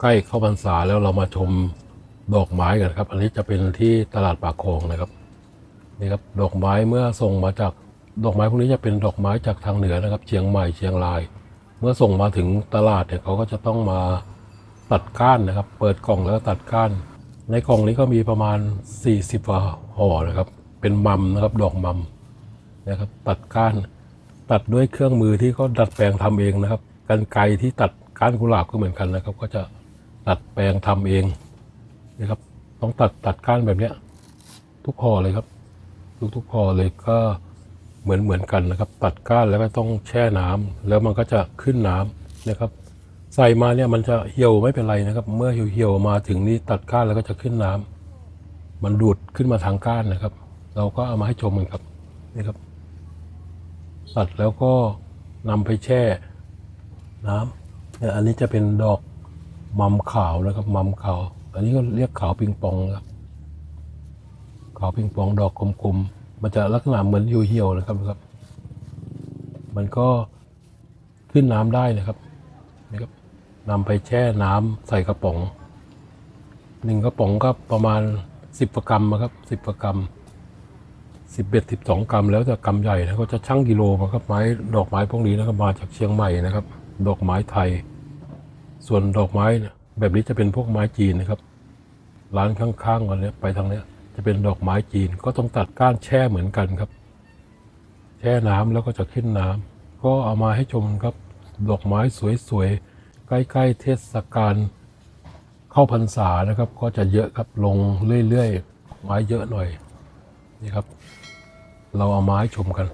ใกล้เข้าพรรษาแล้วเรามาชมดอกไม้กันครับ อันนี้จะเป็นที่ตลาดปากคลองนะครับนี่ครับดอกไม้เมื่อส่งมาจากดอกไม้พวกนี้จะเป็นดอกไม้จากทางเหนือนะครับ เชียงใหม่เชียงราย เมื่อส่งมาถึงตลาดเนี่ยเขาก็จะต้องมาตัดก้านนะครับ เปิดกล่องแล้วก็ตัดก้าน ในกล่องนี้ก็มีประมาณ 40กว่าห่อนะครับ เป็นมัมนะครับดอกมัมนะครับตัดก้าน ตัดด้วยเครื่องมือที่เขาดัดแปลงทำเองนะครับกันไกที่ตัดก้านกุหลาบก็เหมือนกันนะครับ ก็จะ ตัดแปลงทำเองนะครับต้องตัดตัดก้านแบบเนี้ย ทุกห่อเลยครับ ทุกทุกๆห่อเลยก็เหมือนเหมือนกันนะครับ ตัดก้านแล้วก็ต้องแช่น้ำแล้วมันก็จะขึ้นน้ำนะครับ ใส่มาเนี่ยมันจะเหี่ยวไม่เป็นไรนะครับ เมื่อเหี่ยวๆมาถึงนี้ตัดก้านแล้วก็จะขึ้นน้ำมันดูดขึ้นมาทางก้านนะครับ เราก็เอามาให้ชมกันครับนี่ครับตัดแล้วก็นำไปแช่น้ำเนี่ยอันนี้จะเป็นดอก มัมขาวนะครับ มัมขาว อันนี้ก็เรียกขาวปิงปองนะครับ ขาวปิงปองดอกกลมๆ มันจะลักษณะเหมือนเหี่ยวๆนะครับครับ มันก็ขึ้นน้ำได้นะครับนี่ครับนำไปแช่น้ำใส่กระป๋องหนึ่งกระป๋องก็ประมาณสิบกรัมนะครับสิบกรัมสิบเอ็ดสิบสองกรัม แล้วแต่กรัมใหญ่นะก็จะชั่งกิโลมาครับไม้ดอกไม้พวกนี้นะครับมาจากเชียงใหม่นะครับ ดอกไม้ไทย ส่วนดอกไม้เนี่ยแบบนี้จะเป็นพวกไม้จีนนะครับ ร้านข้างๆกันเนี้ยไปทางเนี้ยจะเป็นดอกไม้จีนก็ต้องตัดก้านแช่เหมือนกันครับ แช่น้ำแล้วก็จะขึ้นน้ำก็เอามาให้ชมครับ ดอกไม้สวยๆใกล้ๆเทศกาลเข้าพรรษานะครับ ก็จะเยอะครับลงเรื่อยๆไม้เยอะหน่อยนี่ครับ เราเอามาให้ชมกัน